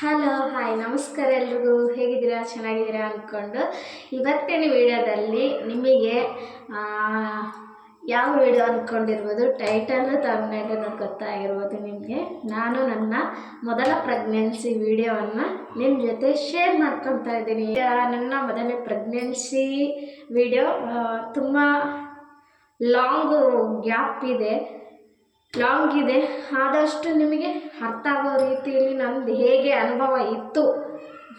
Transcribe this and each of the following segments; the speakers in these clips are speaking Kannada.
ಹಲೋ ಹಾಯ್ ನಮಸ್ಕಾರ ಎಲ್ರಿಗೂ. ಹೇಗಿದ್ದೀರಾ? ಚೆನ್ನಾಗಿದ್ದೀರಾ ಅಂದ್ಕೊಂಡು ಇವತ್ತಿನ ವಿಡಿಯೋದಲ್ಲಿ ನಿಮಗೆ ಯಾವ ವಿಡಿಯೋ ಅಂದ್ಕೊಂಡಿರ್ಬೋದು ಟೈಟಲ್ ತಮ್ಮನೇಲಿ ಗೊತ್ತಾಗಿರ್ಬೋದು ನಿಮಗೆ. ನಾನು ನನ್ನ ಮೊದಲ ಪ್ರೆಗ್ನೆನ್ಸಿ ವಿಡಿಯೋವನ್ನು ನಿಮ್ಮ ಜೊತೆ ಶೇರ್ ಮಾಡ್ಕೊತಾ ಇದ್ದೀನಿ. ನನ್ನ ಮೊದಲನೇ ಪ್ರೆಗ್ನೆನ್ಸಿ ವಿಡಿಯೋ ತುಂಬ ಲಾಂಗ್ ಗ್ಯಾಪ್ ಇದೆ. ಲಾಂಗ್ ಇದೆ ಆದಷ್ಟು ನಿಮಗೆ ಅರ್ಥ ಆಗೋ ರೀತಿಯಲ್ಲಿ ನಂದು ಹೇಗೆ ಅನುಭವ ಇತ್ತು?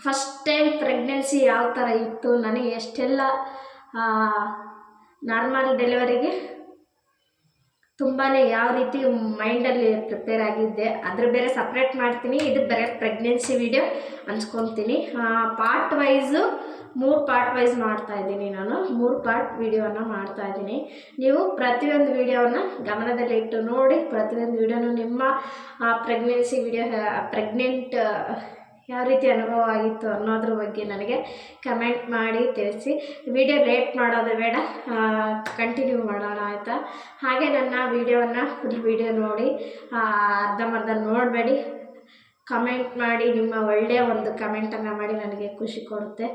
ಫಸ್ಟ್ ಟೈಮ್ ಪ್ರೆಗ್ನೆನ್ಸಿ ಯಾವ ಥರ ಇತ್ತು? ನನಗೆ ಎಷ್ಟೆಲ್ಲ ನಾರ್ಮಲ್ ಡೆಲಿವರಿಗೆ ತುಂಬಾ ಯಾವ ರೀತಿ ಮೈಂಡಲ್ಲಿ ಪ್ರಿಪೇರ್ ಆಗಿದ್ದೆ, ಅದ್ರ ಬೇರೆ ಸಪ್ರೇಟ್ ಮಾಡ್ತೀನಿ. ಇದು ಬೇರೆ ಪ್ರೆಗ್ನೆನ್ಸಿ ವಿಡಿಯೋ ಅನ್ಸ್ಕೊತೀನಿ. ಪಾರ್ಟ್ ವೈಸು ಮೂರು ಪಾರ್ಟ್ ವೈಸ್ ಮಾಡ್ತಾ ಇದ್ದೀನಿ ನಾನು. ಮೂರು ಪಾರ್ಟ್ ವೀಡಿಯೋನ ಮಾಡ್ತಾ ಇದ್ದೀನಿ. ನೀವು ಪ್ರತಿಯೊಂದು ಗಮನದಲ್ಲಿ ಇಟ್ಟು ನೋಡಿ ಪ್ರತಿಯೊಂದು ವಿಡಿಯೋನು ನಿಮ್ಮ ಪ್ರೆಗ್ನೆನ್ಸಿ ವಿಡಿಯೋ ಪ್ರೆಗ್ನೆಂಟ್ ಯಾವ ರೀತಿ ಅನುಭವ ಆಗಿತ್ತು ಅನ್ನೋದ್ರ ಬಗ್ಗೆ ನನಗೆ ಕಮೆಂಟ್ ಮಾಡಿ ತಿಳಿಸಿ. ವಿಡಿಯೋ ಲೇಟ್ ಮಾಡೋದು ಬೇಡ ಕಂಟಿನ್ಯೂ ಮಾಡೋಣ ಆಯಿತಾ? ಹಾಗೆ ನನ್ನ ವಿಡಿಯೋವನ್ನು ಫುಲ್ ವಿಡಿಯೋ ನೋಡಿ ಆ, ಅರ್ಧಂಬರ್ಧ ನೋಡಬೇಡಿ. ಕಮೆಂಟ್ ಮಾಡಿ, ನಿಮ್ಮ ಒಳ್ಳೆಯ ಒಂದು ಕಮೆಂಟನ್ನು ಮಾಡಿ ನನಗೆ ಖುಷಿ ಕೊಡುತ್ತೆ.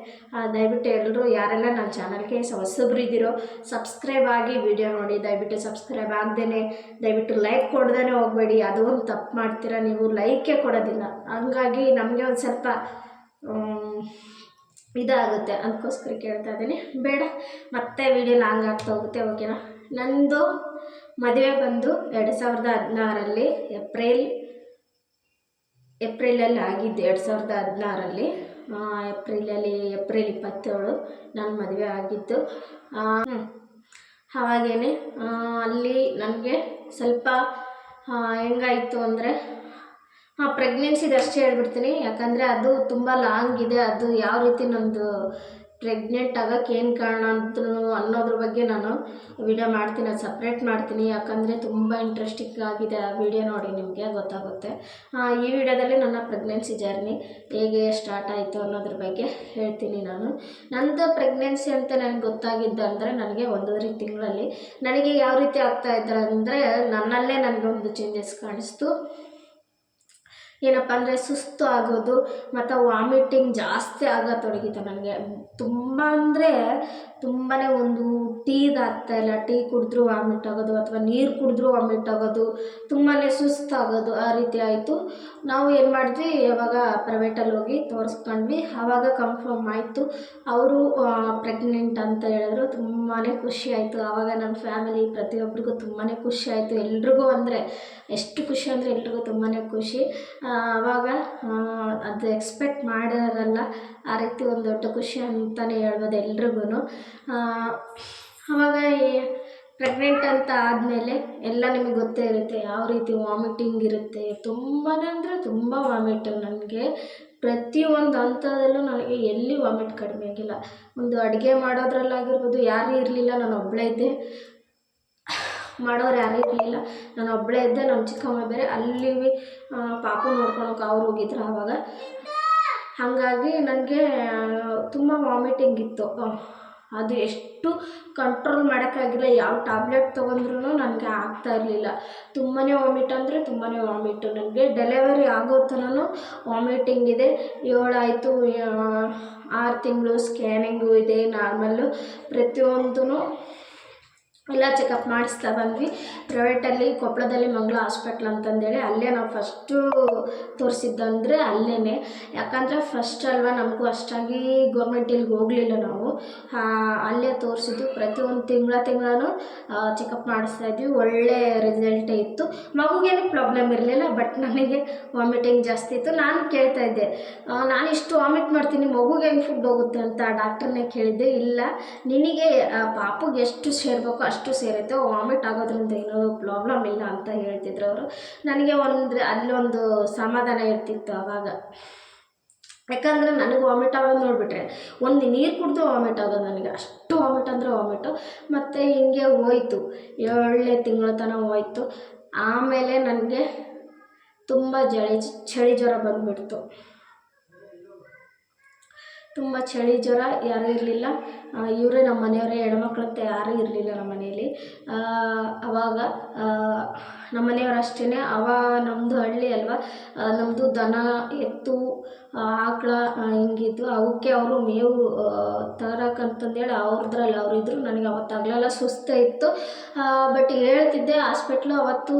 ದಯವಿಟ್ಟು ಎಲ್ಲರೂ ಯಾರೆಲ್ಲ ನನ್ನ ಚಾನಲ್ಗೆ ಹೊಸಬ್ರು ಇದ್ದೀರೋ ಸಬ್ಸ್ಕ್ರೈಬ್ ಆಗಿ ವಿಡಿಯೋ ನೋಡಿ. ದಯವಿಟ್ಟು ಸಬ್ಸ್ಕ್ರೈಬ್ ಆಗದೇನೆ. ದಯವಿಟ್ಟು ಲೈಕ್ ಕೊಡ್ದೇ ಹೋಗಬೇಡಿ. ಅದು ಒಂದು ತಪ್ಪು ಮಾಡ್ತೀರಾ ನೀವು? ಲೈಕೇ ಕೊಡೋದಿಲ್ಲ. ಹಂಗಾಗಿ ನಮಗೆ ಒಂದು ಸ್ವಲ್ಪ ಇದಾಗುತ್ತೆ. ಅದಕ್ಕೋಸ್ಕರ ಕೇಳ್ತಾ ಇದ್ದೀನಿ. ಬೇಡ. ಮತ್ತೆ ವಿಡಿಯೋ ಲಾಂಗ್ ಆಗ್ತಾ ಹೋಗುತ್ತೆ ಓಕೆನಾ ನಂದು ಮದುವೆ ಬಂದು ಎರಡು ಸಾವಿರದ ಹದಿನಾರಲ್ಲಿ ಏಪ್ರಿಲ್ ಏಪ್ರಿಲಲ್ಲಿ ಆಗಿದ್ದು ಎರಡು ಸಾವಿರದ ಹದಿನಾರಲ್ಲಿ. ಏಪ್ರಿಲಲ್ಲಿ ಏಪ್ರಿಲ್ ಇಪ್ಪತ್ತೇಳು ನನ್ನ ಮದುವೆ ಆಗಿದ್ದು. ಹಾಗೇ ಅಲ್ಲಿ ನನಗೆ ಸ್ವಲ್ಪ ಹೆಂಗಾಯಿತು ಅಂದರೆ ಹಾಂ ಪ್ರೆಗ್ನೆನ್ಸಿದು ಅಷ್ಟೇ ಹೇಳ್ಬಿಡ್ತೀನಿ. ಯಾಕಂದರೆ ಅದು ತುಂಬ ಲಾಂಗ್ ಇದೆ. ಅದು ಯಾವ ರೀತಿ ನಮ್ಮದು ಪ್ರೆಗ್ನೆಂಟ್ ಆಗಕ್ಕೆ ಏನು ಕಾರಣ ಅಂತ ಅನ್ನೋದ್ರ ಬಗ್ಗೆ ನಾನು ವಿಡಿಯೋ ಮಾಡ್ತೀನಿ, ಅದು ಸಪ್ರೇಟ್ ಮಾಡ್ತೀನಿ. ಯಾಕಂದರೆ ತುಂಬ ಇಂಟ್ರೆಸ್ಟಿಂಗ್ ಆಗಿದೆ ಆ ವಿಡಿಯೋ ನೋಡಿ ನಿಮಗೆ, ಗೊತ್ತಾಗುತ್ತೆ. ಈ ವಿಡಿಯೋದಲ್ಲಿ ನನ್ನ ಪ್ರೆಗ್ನೆನ್ಸಿ ಜರ್ನಿ ಹೇಗೆ ಸ್ಟಾರ್ಟ್ ಆಯಿತು ಅನ್ನೋದ್ರ ಬಗ್ಗೆ ಹೇಳ್ತೀನಿ ನಾನು. ನಂದು ಪ್ರೆಗ್ನೆನ್ಸಿ ಅಂತ ನನಗೆ ಗೊತ್ತಾಗಿದ್ದು ಅಂದರೆ ನನಗೆ ಒಂದೂವರೆ ತಿಂಗಳಲ್ಲಿ. ನನಗೆ ಯಾವ ರೀತಿ ಆಗ್ತಾ ಇದ್ದಾರೆ ಅಂದರೆ ನನ್ನಲ್ಲೇ ನನಗೆ ಒಂದು ಚೇಂಜಸ್ ಕಾಣಿಸ್ತು. ಏನಪ್ಪ ಅಂದರೆ ಸುಸ್ತು ಆಗೋದು, ಮತ್ತು ವಾಮಿಟಿಂಗ್ ಜಾಸ್ತಿ ಆಗತೊಡಗಿತ್ತು ನನಗೆ ತುಂಬ ಅಂದರೆ ತುಂಬಾ ಒಂದು ಟೀದಾಗ್ತಾ ಇಲ್ಲ. ಟೀ ಕುಡಿದ್ರೂ ವಾಮಿಟ್ ಆಗೋದು ಅಥವಾ ನೀರು ಕುಡಿದ್ರೂ ವಾಮಿಟ್ ಆಗೋದು ತುಂಬಾ ಸುಸ್ತಾಗೋದು ಆ ರೀತಿ ಆಯಿತು. ನಾವು ಏನು ಮಾಡಿದ್ವಿ ಯಾವಾಗ ಪ್ರೈವೇಟಲ್ಲಿ ಹೋಗಿ ತೋರಿಸ್ಕೊಂಡ್ವಿ. ಆವಾಗ ಕನ್ಫರ್ಮ್ ಆಯಿತು. ಅವರು ಪ್ರೆಗ್ನೆಂಟ್ ಅಂತ ಹೇಳಿದ್ರು. ತುಂಬಾ ಖುಷಿ ಆಯಿತು. ಆವಾಗ ನಮ್ಮ ಫ್ಯಾಮಿಲಿ ಪ್ರತಿಯೊಬ್ಬರಿಗೂ ತುಂಬಾ ಖುಷಿ ಆಯಿತು. ಎಲ್ರಿಗೂ ಅಂದರೆ ಎಷ್ಟು ಖುಷಿ ಅಂದರೆ ಎಲ್ರಿಗೂ ತುಂಬಾ ಖುಷಿ. ಆವಾಗ ಅದು ಎಕ್ಸ್ಪೆಕ್ಟ್ ಮಾಡಿರಲ್ಲ. ಆ ರೀತಿ ಒಂದು ದೊಡ್ಡ ಖುಷಿ ಅಂತಲೇ ಹೇಳ್ಬೋದು ಎಲ್ರಿಗೂ ಆವಾಗ ಪ್ರೆಗ್ನೆಂಟ್ ಅಂತ ಆದಮೇಲೆ ಎಲ್ಲ ನಿಮಗೆ ಗೊತ್ತೇ ಇರುತ್ತೆ, ಯಾವ ರೀತಿ ವಾಮಿಟಿಂಗ್ ಇರುತ್ತೆ. ತುಂಬಾ ಅಂದರೆ ತುಂಬ ವಾಮಿಟ್ ನನಗೆ ಪ್ರತಿಯೊಂದು ಹಂತದಲ್ಲೂ ನನಗೆ ಎಲ್ಲಿ ವಾಮಿಟ್ ಕಡಿಮೆ ಆಗಿಲ್ಲ. ಒಂದು ಅಡುಗೆ ಮಾಡೋದ್ರಲ್ಲಾಗಿರ್ಬೋದು, ಯಾರೂ ಇರಲಿಲ್ಲ, ನಾನು ಒಬ್ಬಳೇ ಇದ್ದೆ. ಮಾಡೋರು ಯಾರೂ ಇರಲಿಲ್ಲ ನಾನು ಒಬ್ಬಳೇ ಇದ್ದೆ ನಮ್ಮ ಚಿಕ್ಕಮ್ಮ ಬೇರೆ. ಅಲ್ಲಿ ಪಾಪ ನೋಡ್ಕೊಳಕ್ಕೆ ಅವ್ರು ಹೋಗಿದ್ರು ಆವಾಗ ಹಾಗಾಗಿ ನನಗೆ, ತುಂಬ ವಾಮಿಟಿಂಗ್ ಇತ್ತು. ಅದು ಎಷ್ಟು ಕಂಟ್ರೋಲ್ ಮಾಡೋಕ್ಕಾಗಿಲ್ಲ. ಯಾವ ಟ್ಯಾಬ್ಲೆಟ್ ತೊಗೊಂಡ್ರೂ ನನಗೆ ಆಗ್ತಾ ಇರಲಿಲ್ಲ. ತುಂಬಾ ವಾಮಿಟ್ ಅಂದರೆ ತುಂಬಾ ವಾಮಿಟು ನನಗೆ ಡೆಲಿವರಿ ಆಗೋ ಥರನೂ ವಾಮಿಟಿಂಗ್ ಇದೆ. ಏಳಾಯಿತು ಆರು ತಿಂಗಳು ಸ್ಕ್ಯಾನಿಂಗು ಇದೆ ನಾರ್ಮಲ್ಲು ಪ್ರತಿಯೊಂದೂ ಎಲ್ಲ ಚೆಕಪ್ ಮಾಡಿಸ್ತಾ ಬಂದ್ವಿ ಪ್ರೈವೇಟಲ್ಲಿ ಕೊಪ್ಪಳದಲ್ಲಿ ಮಂಗಳ ಹಾಸ್ಪಿಟ್ಲ್ ಅಂತಂದೇಳಿ ಅಲ್ಲೇ ನಾವು ಫಸ್ಟು ತೋರಿಸಿದ್ದಂದರೆ ಅಲ್ಲೇ ಯಾಕಂದರೆ ಫಸ್ಟ್ ಅಲ್ವಾ ನಮಗೂ ಅಷ್ಟಾಗಿ ಗೌರ್ಮೆಂಟಿಗೆ ಹೋಗಲಿಲ್ಲ ನಾವು. ಅಲ್ಲೇ ತೋರಿಸಿದ್ದು ಪ್ರತಿಯೊಂದು ತಿಂಗಳ ತಿಂಗಳೂ ಚೆಕಪ್ ಮಾಡಿಸ್ತಾ ಇದ್ವಿ. ಒಳ್ಳೆ ರಿಸಲ್ಟೇ ಇತ್ತು. ಮಗುಗೇನು ಪ್ರಾಬ್ಲಮ್ ಇರಲಿಲ್ಲ ಬಟ್ ನನಗೆ ವಾಮಿಟಿಂಗ್ ಜಾಸ್ತಿ ಇತ್ತು. ನಾನು ಕೇಳ್ತಾ ಇದ್ದೆ ನಾನು ಇಷ್ಟು ವಾಮಿಟ್ ಮಾಡ್ತೀನಿ, ಮಗುಗೆ ಹೆಂಗೆ ಫುಡ್ ಹೋಗುತ್ತೆ ಅಂತ ಡಾಕ್ಟ್ರನ್ನೇ ಕೇಳಿದ್ದೆ. ಇಲ್ಲ, ನಿನಗೆ ಪಾಪುಗೆ ಎಷ್ಟು ಸೇರಬೇಕು ಅಷ್ಟು ಸೇರುತ್ತೆ ವಾಮಿಟ್ ಆಗೋದ್ರಿಂದ ಏನೂ ಪ್ರಾಬ್ಲಮ್ ಇಲ್ಲ ಅಂತ ಹೇಳ್ತಿದ್ರು ಅವರು. ನನಗೆ ಒಂದು ಅಲ್ಲೊಂದು ಸಮಾಧಾನ ಇರ್ತಿತ್ತು ಆವಾಗ ಯಾಕಂದರೆ ನನಗೆ ವಾಮಿಟ್ ಆಗೋದು ನೋಡಿಬಿಟ್ರೆ, ಒಂದು ನೀರು ಕುಡಿದು ವಾಮಿಟ್ ಆಗೋದು ನನಗೆ. ಅಷ್ಟು ವಾಮಿಟ್ ಅಂದರೆ ವಾಮಿಟು ಮತ್ತು ಹಿಂಗೆ ಹೋಯ್ತು. ಏಳನೇ ತಿಂಗಳ ತನಕ ಹೋಯ್ತು. ಆಮೇಲೆ ನನಗೆ ತುಂಬ ಜಳಿ, ಚಳಿ ಜ್ವರ ಬಂದುಬಿಡ್ತು. ತುಂಬ ಚಳಿ ಜ್ವರ ಯಾರೂ ಇರಲಿಲ್ಲ. ಇವರೇ ನಮ್ಮ ಮನೆಯವರೇ ಹೆಣ್ಮಕ್ಳಂತ ಯಾರೂ ಇರಲಿಲ್ಲ ನಮ್ಮ ಮನೆಯಲ್ಲಿ. ಅವಾಗ ನಮ್ಮ ಮನೆಯವ್ರು ಅಷ್ಟೇ ಅವ ನಮ್ಮದು ಹಳ್ಳಿ ಅಲ್ವಾ? ನಮ್ಮದು ದನ, ಎತ್ತು ಆಕಳ ಹಿಂಗಿದ್ದು. ಅವಕ್ಕೆ ಅವರು ಮೇವು ತರಕ್ಕಂತಂದೇಳಿ ಅವ್ರದ್ರಲ್ಲಿ ಅವರಿದ್ರು ನನಗೆ ಅವತ್ತು ಹಗಲೆಲ್ಲ ಸುಸ್ತು ಇತ್ತು. ಬಟ್ ಹೇಳ್ತಿದ್ದೆ, ಹಾಸ್ಪಿಟ್ಲು ಅವತ್ತು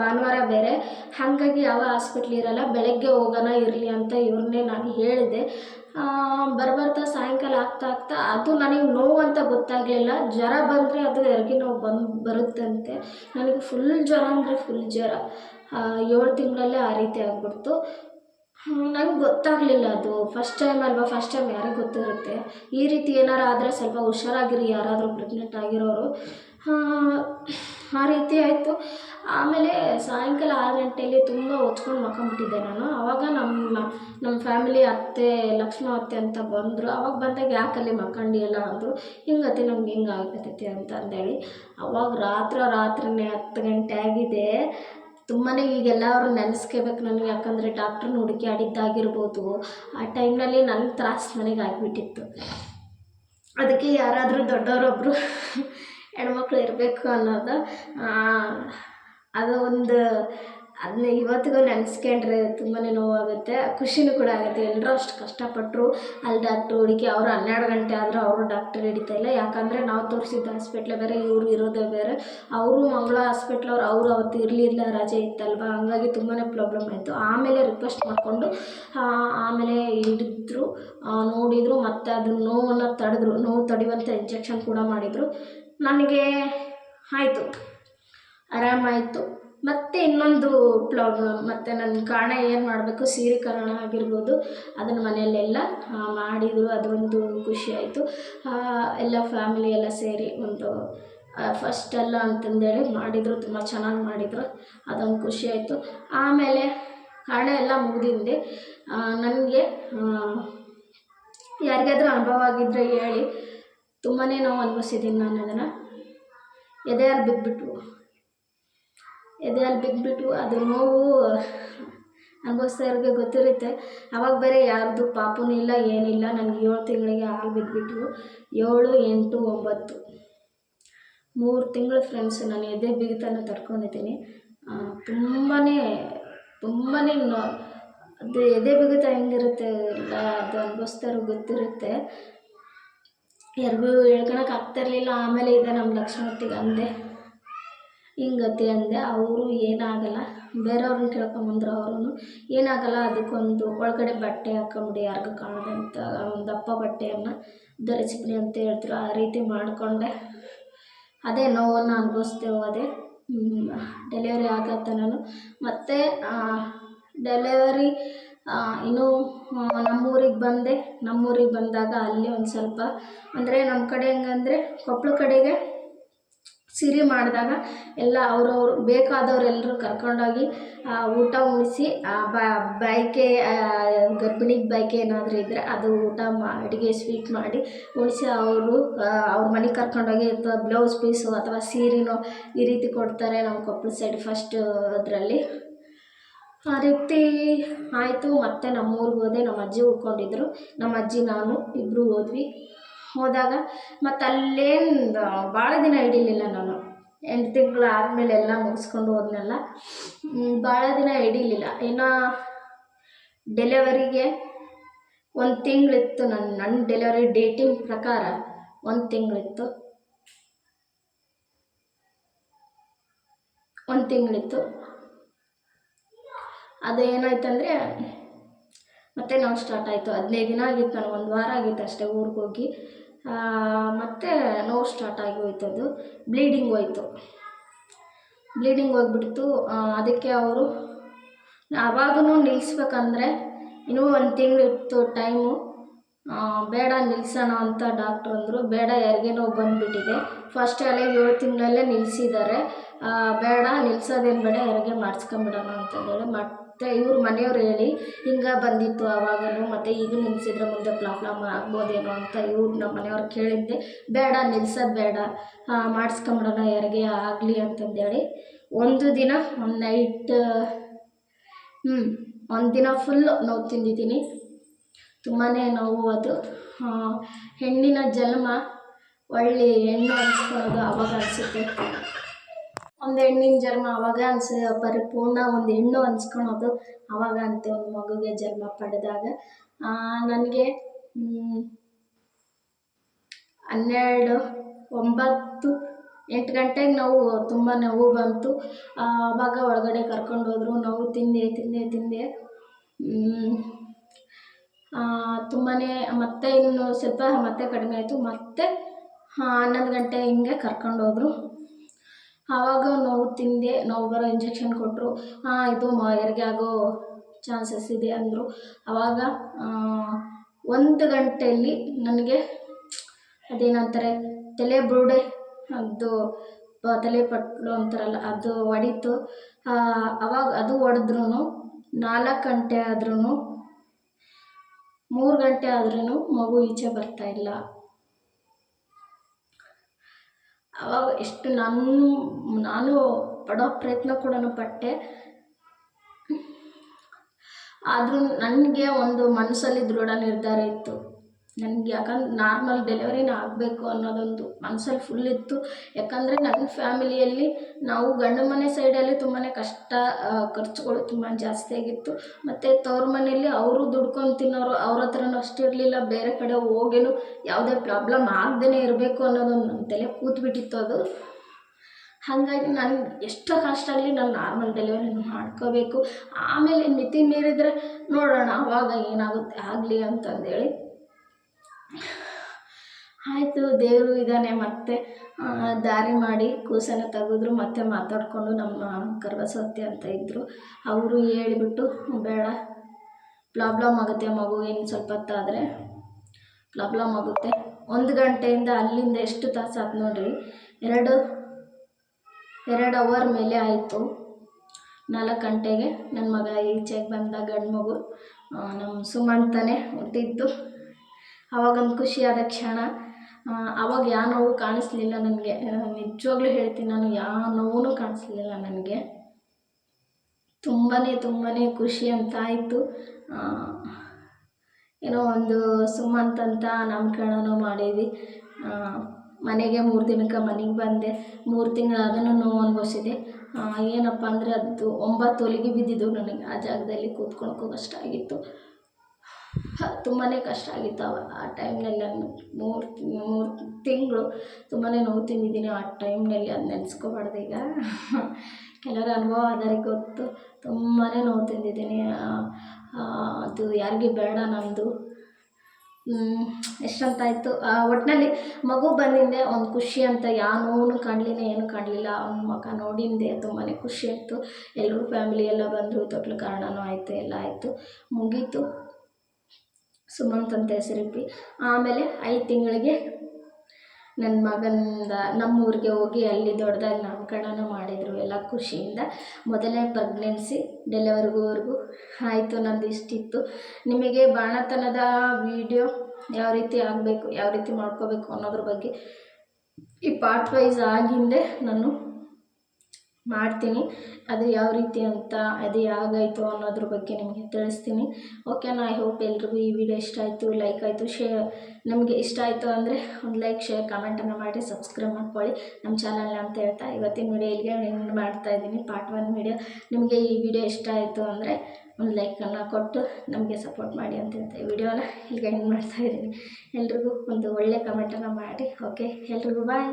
ಭಾನುವಾರ ಬೇರೆ. ಹಾಗಾಗಿ ಯಾವ ಹಾಸ್ಪಿಟ್ಲ್ ಇರಲ್ಲ. ಬೆಳಗ್ಗೆ ಹೋಗೋಣ, ಇರಲಿ ಅಂತ ಇವ್ರನ್ನೇ ನಾನು ಹೇಳಿದೆ. ಬರ್ಬರ್ತಾ ಸಾಯಂಕಾಲ ಆಗ್ತಾ ಆಗ್ತಾ ಅದು ನನಗೆ ನೋವು ಅಂತ ಗೊತ್ತಾಗಲಿಲ್ಲ. ಜ್ವರ ಬಂದರೆ ಅದು ಎರಗಿ ನೋವು ಬಂದು ಬರುತ್ತಂತೆ. ನನಗೆ ಫುಲ್ ಜ್ವರ ಅಂದರೆ ಫುಲ್ ಜ್ವರ. ಏಳು ತಿಂಗಳಲ್ಲೇ ಆ ರೀತಿ ಆಗಿಬಿಡ್ತು. ನಂಗೆ ಗೊತ್ತಾಗಲಿಲ್ಲ ಅದು. ಫಸ್ಟ್ ಟೈಮ್ ಅಲ್ವಾ? ಫಸ್ಟ್ ಟೈಮ್ ಯಾರಿಗೆ ಗೊತ್ತಿರುತ್ತೆ? ಈ ರೀತಿ ಏನಾರು ಆದರೆ ಸ್ವಲ್ಪ ಹುಷಾರಾಗಿರಿ, ಯಾರಾದರೂ ಪ್ರೆಗ್ನೆಂಟ್ ಆಗಿರೋರು. ಆ ರೀತಿ ಆಯಿತು. ಆಮೇಲೆ ಸಾಯಂಕಾಲ ಆರು ಗಂಟೆಯಲ್ಲಿ ತುಂಬ ಹೊಚ್ಕೊಂಡು ಮಲ್ಕೊಂಬಿಟ್ಟಿದ್ದೆ ನಾನು. ಆವಾಗ ನಮ್ಮ ನಮ್ಮ ಫ್ಯಾಮಿಲಿ ಅತ್ತೆ, ಲಕ್ಷ್ಮ ಅತ್ತೆ ಅಂತ ಬಂದರು. ಅವಾಗ ಬಂದಾಗ ಯಾಕೆ ಅಲ್ಲಿ ಮಲ್ಕೊಂಡಿಯಲ್ಲ ಅಂದರು. ಹಿಂಗತ್ತೆ ನಮ್ಗೆ ಹಿಂಗೆ ಆಗತೈತಿ ಅಂತ ಅಂದೇಳಿ. ಅವಾಗ ರಾತ್ರಿ ರಾತ್ರಿನೇ ಹತ್ತು ಗಂಟೆ ಆಗಿದೆ. ತುಂಬಾ ಈಗೆಲ್ಲ ಅವ್ರು ನೆನೆಸ್ಕೋಬೇಕು ನನಗೆ. ಯಾಕಂದರೆ ಡಾಕ್ಟ್ರನ್ನ ಹುಡುಕ್ಯಾಡಿದ್ದಾಗಿರ್ಬೋದು ಆ ಟೈಮ್ನಲ್ಲಿ ನನ್ನ ತ್ರಾಸು ನನಗೆ ಆಗಿಬಿಟ್ಟಿತ್ತು. ಅದಕ್ಕೆ ಯಾರಾದರೂ ದೊಡ್ಡವರೊಬ್ಬರು ಹೆಣ್ಮಕ್ಳು ಇರಬೇಕು ಅನ್ನೋದು ಅದು ಒಂದು ಅದನ್ನ ಇವತ್ತಿಗೂ ನೆನೆಸ್ಕೊಂಡ್ರೆ ತುಂಬಾ ನೋವಾಗುತ್ತೆ. ಖುಷಿನೂ ಕೂಡ ಆಗುತ್ತೆ. ಎಲ್ಲರೂ ಅಷ್ಟು ಕಷ್ಟಪಟ್ಟರು ಅಲ್ಲಿ ಡಾಕ್ಟ್ರು ಹುಡುಕಿ ಅವರು ಹನ್ನೆರಡು ಗಂಟೆ ಆದರೂ ಅವರು ಡಾಕ್ಟರ್ ಹಿಡಿತಾ ಇಲ್ಲ. ಯಾಕಂದರೆ ನಾವು ತೋರಿಸಿದ್ದ ಹಾಸ್ಪಿಟ್ಲೇ ಬೇರೆ, ಇವರು ಇರೋದೇ ಬೇರೆ. ಅವರು ಮಂಗಳ ಹಾಸ್ಪಿಟ್ಲವ್ರು ಅವರು ಅವತ್ತು ಇರಲಿಲ್ಲ, ರಜೆ ಇತ್ತಲ್ವ? ಹಂಗಾಗಿ ತುಂಬಾ ಪ್ರಾಬ್ಲಮ್ ಆಯಿತು. ಆಮೇಲೆ ರಿಕ್ವೆಸ್ಟ್ ಮಾಡಿಕೊಂಡು ಆಮೇಲೆ ಹಿಡಿದ್ರು ನೋಡಿದರು, ಮತ್ತು ಅದು ನೋವನ್ನು ತಡೆದ್ರು, ನೋವು ತಡೆಯುವಂಥ ಇಂಜೆಕ್ಷನ್ ಕೂಡ ಮಾಡಿದರು. ನನಗೆ ಆಯಿತು. ಆರಾಮಾಯಿತು ಮತ್ತು ಇನ್ನೊಂದು ಪ್ರಾಬ್ಲಮ್ ಮತ್ತು ನನ್ನ ಕಾರಣ ಏನು ಮಾಡಬೇಕು? ಸೀರೀಕರಣ ಆಗಿರ್ಬೋದು. ಅದನ್ನು ಮನೆಯಲ್ಲೆಲ್ಲ ಮಾಡಿದರು. ಅದೊಂದು ಖುಷಿಯಾಯಿತು ಎಲ್ಲ ಫ್ಯಾಮಿಲಿ ಎಲ್ಲ ಸೇರಿ ಒಂದು ಫಸ್ಟೆಲ್ಲ ಅಂತಂದೇಳಿ ಮಾಡಿದರು. ತುಂಬ ಚೆನ್ನಾಗಿ ಮಾಡಿದರು. ಅದೊಂದು ಖುಷಿಯಾಯಿತು ಆಮೇಲೆ ಕಾರಣ ಎಲ್ಲ ಮುಗಿದಿಂದೆ. ನನಗೆ ಯಾರಿಗಾದ್ರೂ ಅನುಭವ ಆಗಿದ್ದರೆ ಹೇಳಿ. ತುಂಬಾ ನೋವು ಅನುಭವಿಸಿದ್ದೀನಿ ನಾನು ಅದನ್ನು. ಎದೆಯಲ್ಲಿ ಬಿದ್ದುಬಿಟ್ವು ಎದೆಯಲ್ಲಿ ಬಿದ್ದುಬಿಟ್ಟು ಅದು ನೋವು ಅನುಭವಿಸ್ದವ್ರಿಗೆ ಗೊತ್ತಿರುತ್ತೆ. ಅವಾಗ ಬೇರೆ ಯಾರ್ದು ಪಾಪನೂ ಇಲ್ಲ, ಏನಿಲ್ಲ. ನನಗೆ ಏಳು ತಿಂಗಳಿಗೆ ಹಾಲು ಬಿದ್ದುಬಿಟ್ವು ಏಳು, ಎಂಟು, ಒಂಬತ್ತು. ಮೂರು ತಿಂಗಳು ಫ್ರೆಂಡ್ಸ್ ನಾನು ಎದೆ ಬಿಗಿತನ ತಡ್ಕೊಂಡಿದ್ದೀನಿ. ತುಂಬಾ ತುಂಬಾ ಅದು ಎದೆ ಬಿಗಿತ ಹೆಂಗಿರುತ್ತೆ ಅದು ಅನುಭವಿಸ್ತಾ ಗೊತ್ತಿರುತ್ತೆ. ಯಾರಿಗೂ ಹೇಳ್ಕೊಳಕ್ಕೆ ಆಗ್ತಾಯಿರಲಿಲ್ಲ ಆಮೇಲೆ ಇದೆ ನಮ್ಮ ಲಕ್ಷ್ಮತಿಗೆ ಅಂದೆ. ಹಿಂಗತಿ ಅಂದೆ. ಅವರು ಏನಾಗಲ್ಲ. ಬೇರೆಯವ್ರನ್ನ ಕೇಳ್ಕೊಂಬಂದ್ರು ಅವರು ಏನಾಗಲ್ಲ, ಅದಕ್ಕೊಂದು ಒಳಗಡೆ ಬಟ್ಟೆ ಹಾಕೊಂಬಿಡಿ ಯಾರಿಗೂ ಕಾಣದಂತ ಒಂದು ದಪ್ಪ ಬಟ್ಟೆಯನ್ನು ಧರಿಸ್ಬಿಡಿ ಅಂತ ಹೇಳ್ತಿರು. ಆ ರೀತಿ ಮಾಡಿಕೊಂಡೆ. ಅದೇ ನೋವನ್ನು ಅನುಭವಿಸ್ದೆ ಹೋದೆ ಡೆಲಿವರಿ ಆಗತ್ತೆ ನಾನು ಮತ್ತು ಡೆಲಿವರಿ ಇನ್ನೂ ನಮ್ಮೂರಿಗೆ ಬಂದೆ. ನಮ್ಮೂರಿಗೆ ಬಂದಾಗ ಅಲ್ಲಿ ಒಂದು ಸ್ವಲ್ಪ, ಅಂದರೆ ನಮ್ಮ ಕಡೆ ಹೆಂಗಂದ್ರೆ ಕೊಪ್ಪಳ ಕಡೆಗೆ ಸಿರಿ ಮಾಡಿದಾಗ ಎಲ್ಲ ಅವ್ರವ್ರು ಬೇಕಾದವ್ರೆಲ್ಲರೂ ಕರ್ಕೊಂಡೋಗಿ ಊಟ ಉಣಿಸಿ ಬೈಕೆ ಗರ್ಭಿಣಿಗೆ ಬಯಕೆ ಏನಾದರೂ ಇದ್ದರೆ ಅದು ಊಟ ಮಾ, ಅಡುಗೆ ಸ್ವೀಟ್ ಮಾಡಿ ಉಣಿಸಿ ಅವರು ಅವ್ರ ಮನೆಗೆ ಕರ್ಕೊಂಡೋಗಿ ಅಥವಾ ಬ್ಲೌಸ್ ಪೀಸು ಅಥವಾ ಸೀರೆನೋ ಈ ರೀತಿ ಕೊಡ್ತಾರೆ ನಮ್ಮ ಕೊಪ್ಪಳ ಸೈಡ್ ಫಸ್ಟ್ ಅದರಲ್ಲಿ. ಆ ರೀತಿ ಆಯಿತು, ಮತ್ತು ನಮ್ಮೂರಿಗೆ ಹೋದೆ, ನಮ್ಮ ಅಜ್ಜಿ ಉಳ್ಕೊಂಡಿದ್ರು. ನಮ್ಮ ಅಜ್ಜಿ, ನಾನು ಇಬ್ಬರು ಹೋದ್ವಿ. ಹೋದಾಗ ಮತ್ತು ಅಲ್ಲೇನು ಭಾಳ ದಿನ ಹಿಡಿಲಿಲ್ಲ ನಾನು. ಎಂಟು ತಿಂಗಳು ಆದಮೇಲೆ ಎಲ್ಲ ಮುಗಿಸ್ಕೊಂಡು ಹೋದ್ನಲ್ಲ. ಭಾಳ ದಿನ ಹಿಡಿಲಿಲ್ಲ. ಇನ್ನು ಡೆಲಿವರಿಗೆ ಒಂದು ತಿಂಗಳಿತ್ತು ನನ್ನ ನನ್ನ ಡೆಲಿವರಿ ಡೇಟಿಂಗ್ ಪ್ರಕಾರ ಒಂದು ತಿಂಗಳಿತ್ತು. ಒಂದು ತಿಂಗಳಿತ್ತು. ಅದು ಏನಾಯ್ತಂದರೆ, ಮತ್ತೆ ನಾವು ಸ್ಟಾರ್ಟ್ ಆಯಿತು. ಹದಿನೈದು ದಿನ ಆಗಿತ್ತು ನಾನು ಒಂದು ವಾರ ಆಗಿತ್ತು ಅಷ್ಟೇ ಊರಿಗೆ ಹೋಗಿ. ಮತ್ತೆ ನೋವು ಸ್ಟಾರ್ಟ್ ಆಗಿ ಹೋಯ್ತು ಅದು. ಬ್ಲೀಡಿಂಗ್ ಹೋಯ್ತು. ಬ್ಲೀಡಿಂಗ್ ಹೋಗ್ಬಿಡ್ತು. ಅದಕ್ಕೆ ಅವರು ಆವಾಗೂ ನಿಲ್ಲಿಸ್ಬೇಕಂದ್ರೆ ಇನ್ನೂ ಒಂದು ತಿಂಗಳು ಇತ್ತು ಟೈಮು ಬೇಡ ನಿಲ್ಲಿಸೋಣ ಅಂತ ಡಾಕ್ಟ್ರ್ ಅಂದರು. ಬೇಡ, ಯಾರಿಗೆ ನೋವು ಬಂದುಬಿಟ್ಟಿದೆ. ಫಸ್ಟ್ ಅಲ್ಲೇ ಏಳು ತಿಂಗಳಲ್ಲೇ ನಿಲ್ಲಿಸಿದ್ದಾರೆ ಬೇಡ ನಿಲ್ಲಿಸೋದೇನು ಬೇಡ, ಯಾರಿಗೆ ಮಾಡಿಸ್ಕೊಂಬಿಡೋಣ ಅಂತಂದೇಳಿ ಮತ್ತು ಇವ್ರ ಮನೆಯವ್ರು ಹೇಳಿ, ಹಿಂಗೆ ಬಂದಿತ್ತು ಆವಾಗೂ ಮತ್ತು ಈಗ ನಿಲ್ಸಿದ್ರೆ ಮುಂದೆ ಪ್ರಾಬ್ಲಮ್ ಆಗ್ಬೋದೇನೋ ಅಂತ ಇವ್ರು ನಮ್ಮ ಮನೆಯವ್ರು ಕೇಳಿದ್ದೆ. ಬೇಡ, ನಿಲ್ಸೋದು ಬೇಡ. ಮಾಡಿಸ್ಕೊಂಬಿಡೋಣ, ಯಾರಿಗೆ ಆಗಲಿ ಅಂತಂದೇಳಿ. ಒಂದು ದಿನ, ಒಂದು ನೈಟ್ ಹ್ಞೂ ಒಂದು ದಿನ ಫುಲ್ಲು ನೋವು ತಿಂದಿದ್ದೀನಿ. ತುಂಬಾ ನೋವು ಅದು. ಹೆಣ್ಣಿನ ಜನ್ಮ ಒಳ್ಳೆ ಹೆಣ್ಣು ಅನ್ಸ್ಕೊಳ್ಳೋದು ಅವಾಗ ಅನಿಸುತ್ತೆ. ಒಂದು ಹೆಣ್ಣಿನ ಜನ್ಮ, ಅವಾಗ ಅನ್ಸ ಪರಿಪೂರ್ಣ ಒಂದು ಹೆಣ್ಣು ಅನ್ಸ್ಕೊಳೋದು ಅವಾಗ ಅಂತ ಒಂದು ಮಗುಗೆ ಜನ್ಮ ಪಡೆದಾಗ. ನನಗೆ ಹನ್ನೆರಡು, ಒಂಬತ್ತು, ಎಂಟು ಗಂಟೆಗೆ ನಾವು, ತುಂಬ ನೋವು ಬಂತು. ಅವಾಗ ಒಳಗಡೆ ಕರ್ಕೊಂಡು ಹೋದ್ರು, ನೋವು ತಿಂದೆ ತಿಂದೆ ತಿಂದೆ. ತುಂಬಾ ಮತ್ತೆ ಇನ್ನು ಸ್ವಲ್ಪ ಮತ್ತೆ ಕಡಿಮೆ ಆಯಿತು. ಮತ್ತೆ, ಹನ್ನೊಂದು ಗಂಟೆ ಹಿಂಗೆ ಕರ್ಕೊಂಡು ಹೋದ್ರು. ಆವಾಗ ನೋವು ತಿಂದೆ, ನೋವು ಬರೋ ಇಂಜೆಕ್ಷನ್ ಕೊಟ್ಟರು ಹಾಂ, ಇದು ಮ ಆಗೋ ಚಾನ್ಸಸ್ ಇದೆ, ಅಂದರು. ಆವಾಗ ಒಂದು ಗಂಟೆಯಲ್ಲಿ ನನಗೆ ಅದೇನಂತಾರೆ, ತಲೆ ಬ್ರೂಡೆ, ಅದು ತಲೆ ಪಟ್ಲು ಅಂತಾರಲ್ಲ, ಅದು ಹೊಡಿತು ಅವಾಗ ಅದು ಹೊಡೆದ್ರೂ ನಾಲ್ಕು ಗಂಟೆ ಆದ್ರೂ ಮೂರು ಗಂಟೆ ಆದ್ರೂ ಮಗು ಈಚೆ ಬರ್ತಾ ಇಲ್ಲ ಆವಾಗ ಎಷ್ಟು ನಾನು ನಾನು ಪಡೋ ಪ್ರಯತ್ನ ಕೂಡ ಪಟ್ಟೆ. ಆದರೂ ನನಗೆ ಒಂದು ಮನಸ್ಸಲ್ಲಿ ದೃಢ ನಿರ್ಧಾರ ಇತ್ತು. ನನಗೆ ಯಾಕಂದ್ರೆ ನಾರ್ಮಲ್ ಡೆಲಿವರಿನೇ ಆಗಬೇಕು ಅನ್ನೋದೊಂದು ಮನಸ್ಸಲ್ಲಿ ಫುಲ್ ಇತ್ತು. ಯಾಕಂದರೆ ನನ್ನ ಫ್ಯಾಮಿಲಿಯಲ್ಲಿ ನಾವು ಗಂಡು ಮನೆ ಸೈಡಲ್ಲಿ ತುಂಬಾ ಕಷ್ಟ ಖರ್ಚುಗಳು ತುಂಬ ಜಾಸ್ತಿ ಆಗಿತ್ತು. ಮತ್ತು ತವ್ರ ಮನೆಯಲ್ಲಿ ಅವರು ದುಡ್ಕೊಂಡು ತಿನ್ನೋರು ಅವ್ರ ಹತ್ರನೂ ಅಷ್ಟು ಇರಲಿಲ್ಲ, ಬೇರೆ ಕಡೆ ಹೋಗೇನು ಯಾವುದೇ ಪ್ರಾಬ್ಲಮ್ ಆಗದೇ ಇರಬೇಕು ಅನ್ನೋದೊಂದು ನನ್ನ ತಲೆ ಕೂತ್ಬಿಟ್ಟಿತ್ತು ಅದು. ಹಾಗಾಗಿ ನಾನು ಎಷ್ಟು ಕಷ್ಟ ಆಗಲಿ ನಾನು ನಾರ್ಮಲ್ ಡೆಲಿವರಿನೂ ಮಾಡ್ಕೋಬೇಕು. ಆಮೇಲೆ ಮಿತಿ ಮೀರಿದರೆ ನೋಡೋಣ ಅವಾಗ ಏನಾಗುತ್ತೆ, ಆಗಲಿ ಅಂತಂದೇಳಿ ಆಯಿತು, ದೇವರು ಇದ್ದಾನೆ ಮತ್ತೆ ದಾರಿ ಮಾಡಿ ಕೂಸನ್ನು ತೆಗೆದ್ರು, ಮತ್ತೆ ಮಾತಾಡಿಕೊಂಡು ನಮ್ಮ ಕರ್ವಸತ್ಯ ಅಂತ ಇದ್ದರು ಅವರು ಹೇಳಿಬಿಟ್ಟು, ಬೇಡ ಪ್ರಾಬ್ಲಮ್ ಆಗುತ್ತೆ ಮಗು, ಇನ್ನು ಸ್ವಲ್ಪ ಹೊತ್ತಾದರೆ ಪ್ರಾಬ್ಲಮ್ ಆಗುತ್ತೆ ಒಂದು ಗಂಟೆಯಿಂದ ಅಲ್ಲಿಂದ ಎಷ್ಟು ತಾಸು ಆಯ್ತು ನೋಡಿರಿ? ಎರಡು ಎರಡು ಅವರ್ ಮೇಲೆ ಆಯಿತು. ನಾಲ್ಕು ಗಂಟೆಗೆ ನನ್ನ ಮಗ ಈಚೆಗೆ ಬಂದ ಗಂಡು ಮಗು ನಮ್ಮ ಸುಮಂತನೇ ಹುಟ್ಟಿದ್ದು. ಆವಾಗೊಂದು ಖುಷಿಯಾದ ಕ್ಷಣ. ಆವಾಗ ಯಾವ ನೋವು ಕಾಣಿಸ್ಲಿಲ್ಲ ನನಗೆ. ನಿಜವಾಗ್ಲೂ ಹೇಳ್ತೀನಿ ನಾನು ಯಾವ ನೋವು ಕಾಣಿಸ್ಲಿಲ್ಲ ನನಗೆ. ತುಂಬಾ ತುಂಬಾ ಖುಷಿ ಅಂತ ಆಯಿತು ಏನೋ ಒಂದು ಸುಮ್ಮಂತಂತ ನಾಮಕರಣನೂ ಮಾಡಿದ್ವಿ. ಮನೆಗೆ ಮೂರು ದಿನಕ್ಕೆ ಮನೆಗೆ ಬಂದೆ. ಮೂರು ತಿಂಗಳು ಅದನ್ನು ನೋವು ಅನುಭವಿಸಿದೆ. ಏನಪ್ಪ ಅಂದರೆ ಅದು ಒಂಬತ್ತು ಹೊಲಿಗೆ ಬಿದ್ದಿದ್ದು ನನಗೆ ಆ ಜಾಗದಲ್ಲಿ ಕೂತ್ಕೊಂಡು ಆಗಿತ್ತು ತುಂಬಾ ಕಷ್ಟ ಆಗಿತ್ತು ಆ ಟೈಮ್ನಲ್ಲಿ ನಾನು ಮೂರು ಮೂರು ತಿಂಗಳು ತುಂಬಾ ನೋವು ತಿಂದಿದ್ದೀನಿ ಆ ಟೈಮ್ನಲ್ಲಿ, ಅದು ನೆನೆಸ್ಕೋಬಾರ್ದು ಈಗ. ಕೆಲವರ ಅನುಭವ ಆದರೆ ಗೊತ್ತು. ತುಂಬಾ ನೋವು ತಿಂದಿದ್ದೀನಿ. ಅದು ಯಾರಿಗೆ ಬೇಡ ನಮ್ಮದು ಆ ಒಟ್ಟಿನಲ್ಲಿ ಮಗು ಬಂದಿದ್ದೆ ಒಂದು ಖುಷಿ ಅಂತ ಯಾವ ನೋವು ಕಾಣಲಿಲ್ಲ, ಏನು ಕಾಣಲಿಲ್ಲ. ಅವ್ನ ಮಗ ನೋಡಿಂದೆ ತುಂಬಾ ಖುಷಿ ಆಯಿತು. ಎಲ್ಲರೂ ಫ್ಯಾಮಿಲಿ ಎಲ್ಲ ಬಂದರು, ತೊಟ್ಲು ಕಾರಣನೂ ಆಯಿತು, ಎಲ್ಲ ಆಯಿತು. ಮುಗೀತು. ಸುಮಂತ್ ಅಂತ ಹೆಸರಿಟ್ವಿ. ಆಮೇಲೆ ಐದು ತಿಂಗಳಿಗೆ ನನ್ನ ಮಗನಿಂದ ನಮ್ಮೂರಿಗೆ ಹೋಗಿ ಅಲ್ಲಿ ದೊಡ್ಡದಾಗಿ ನಾಮಕರಣ ಮಾಡಿದರು ಎಲ್ಲ ಖುಷಿಯಿಂದ. ಮೊದಲನೇ ಪ್ರೆಗ್ನೆನ್ಸಿ ಡೆಲಿವರಿಗೂವರೆಗೂ ಆಯಿತು, ನಂದು ಇಷ್ಟಿತ್ತು. ನಿಮಗೆ ಬಾಣತನದ ವಿಡಿಯೋ ಯಾವ ರೀತಿ ಆಗಬೇಕು, ಯಾವ ರೀತಿ ಮಾಡ್ಕೋಬೇಕು ಅನ್ನೋದ್ರ ಬಗ್ಗೆ ಈ ಪಾರ್ಟ್ ವೈಸ್ ಆಗಿಂದೆ ನಾನು ಮಾಡ್ತೀನಿ. ಅದು ಯಾವ ರೀತಿ ಅಂತ, ಅದು ಯಾವಾಗಾಯಿತು ಅನ್ನೋದ್ರ ಬಗ್ಗೆ ನಿಮಗೆ ತಿಳಿಸ್ತೀನಿ. ಓಕೆನಾ ಐ ಹೋಪ್ ಎಲ್ರಿಗೂ ಈ ವಿಡಿಯೋ ಇಷ್ಟ ಆಯಿತು ಲೈಕ್ ಆಯಿತು ಶೇರ್ ನಮಗೆ ಇಷ್ಟ ಆಯಿತು ಅಂದರೆ ಒಂದು ಲೈಕ್ ಶೇರ್ ಕಮೆಂಟನ್ನು ಮಾಡಿ ಸಬ್ಸ್ಕ್ರೈಬ್ ಮಾಡ್ಕೊಳ್ಳಿ. ನಮ್ಮ ಚಾನಲ್ನ ಅಂತ ಹೇಳ್ತಾ ಇವತ್ತಿನ ವಿಡಿಯೋ ಇಲ್ಲಿಗೆ ಮಾಡ್ತಾ ಇದ್ದೀನಿ. ಪಾರ್ಟ್ ಒನ್ ವಿಡಿಯೋ ನಿಮಗೆ ಈ ವಿಡಿಯೋ ಇಷ್ಟ ಆಯಿತು ಅಂದರೆ ಒಂದು ಲೈಕನ್ನು ಕೊಟ್ಟು ನಮಗೆ ಸಪೋರ್ಟ್ ಮಾಡಿ ಅಂತ ಹೇಳ್ತಾ ವಿಡಿಯೋನ ಈಗ ಮಾಡ್ತಾ ಇದ್ದೀನಿ. ಎಲ್ರಿಗೂ ಒಂದು ಒಳ್ಳೆ ಕಮೆಂಟನ್ನು ಮಾಡಿ ಓಕೆ ಎಲ್ರಿಗೂ ಬಾಯ್